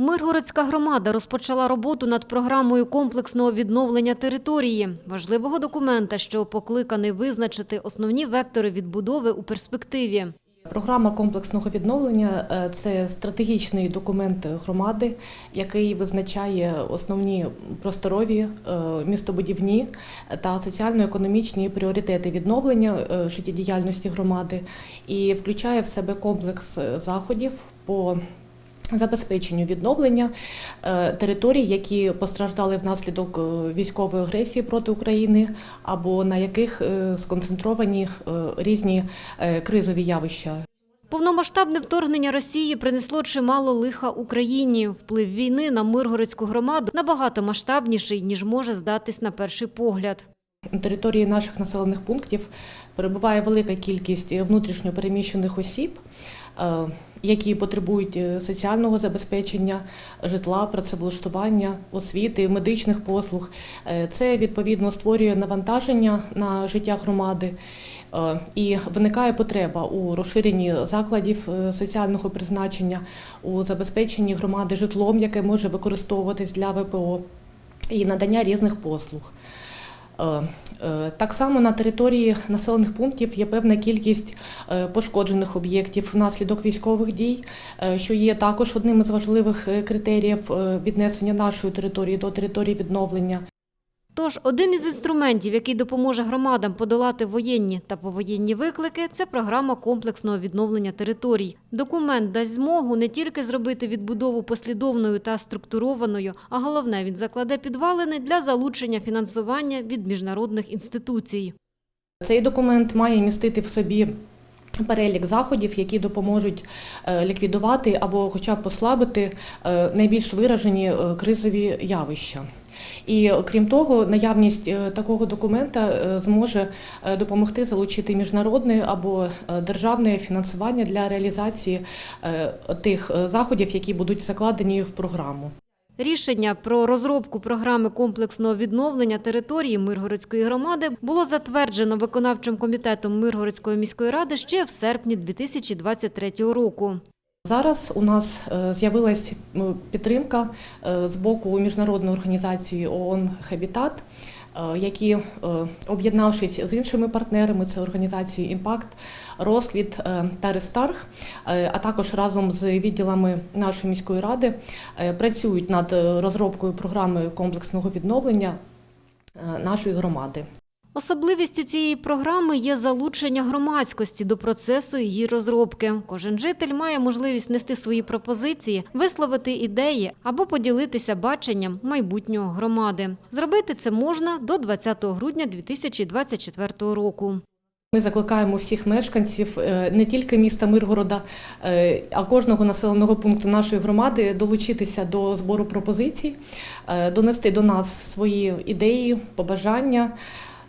Миргородська громада розпочала роботу над програмою комплексного відновлення території, важливого документа, що покликаний визначити основні вектори відбудови у перспективі. Програма комплексного відновлення е, це стратегічний документ громади, який визначає основні просторові, е, містобудівні та соціально-економічні пріоритети відновлення е, життєдіяльності громади і включає в себе комплекс заходів по забезпеченню відновлення е, територій, які постраждали внаслідок е, військової агресії проти України, або на яких е, сконцентровані різні кризові явища. Повномасштабне вторгнення Росії принесло чимало лиха Україні. Вплив війни на Миргородську громаду набагато масштабніший, ніж може здатись на перший погляд. На території наших населених пунктів перебуває велика кількість внутрішньо переміщених осіб, е, які потребують е, соціального забезпечення, житла, працевлаштування, освіти, медичних послуг. Е, Це відповідно створює навантаження на життя громади. Е, І виникає потреба у розширенні закладів е, соціального призначення, у забезпеченні громади житлом, яке може використовуватись для ВПО, і надання різних послуг. Е, е, Так само на території населених пунктів є певна кількість е, пошкоджених об'єктів внаслідок військових дій, що є також одним із важливих критеріїв віднесення нашої території до території відновлення. Тож один із інструментів, який допоможе громадам подолати воєнні та повоєнні виклики, це програма комплексного відновлення територій. Документ дасть змогу не тільки зробити відбудову послідовною та структурованою, а головне, він закладе підвалини для залучення фінансування від міжнародних інституцій. Цей документ має містити в собі перелік заходів, які допоможуть е, ліквідувати або хоча б послабити е, найбільш виражені е, кризові явища. І крім того, наявність е, такого документа е, зможе е, допомогти залучити міжнародне або державне фінансування для реалізації тих заходів, які будуть закладені в програму. Рішення про розробку програми комплексного відновлення території Миргородської громади було затверджено виконавчим комітетом Миргородської міської ради ще в серпні 2023 року. Зараз у нас е, з'явилась підтримка е, з боку міжнародної організації ООН Хабітат, е, які, об'єднавшись з іншими партнерами, це організації Імпакт, Розквіт та Рестарх, а також разом з відділами нашої міської ради, працюють над розробкою програми комплексного відновлення нашої громади. Особливістю цієї програми є залучення громадськості до процесу її розробки. Кожен житель має можливість нести свої пропозиції, висловити ідеї або поділитися баченням майбутнього громади. Зробити це можна до 20 грудня 2024 року. Ми закликаємо всіх мешканців е, не тільки міста Миргорода, е, а кожного населеного пункту нашої громади долучитися до збору пропозицій, е, донести до нас свої ідеї, побажання.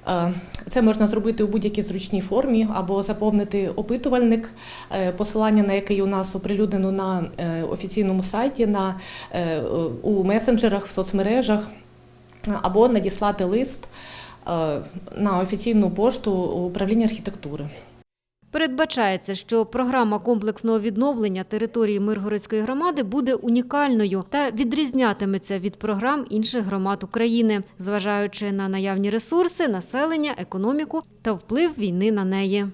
Е, Це можна зробити у будь-якій зручній формі або заповнити опитувальник, е, посилання на який у нас оприлюднено на е, офіційному сайті, на, у месенджерах, в соцмережах, або надіслати лист на офіційну пошту управління архітектури. Передбачається, що програма комплексного відновлення території Миргородської громади буде унікальною та відрізнятиметься від програм інших громад України, зважаючи на наявні ресурси, населення, економіку та вплив війни на неї.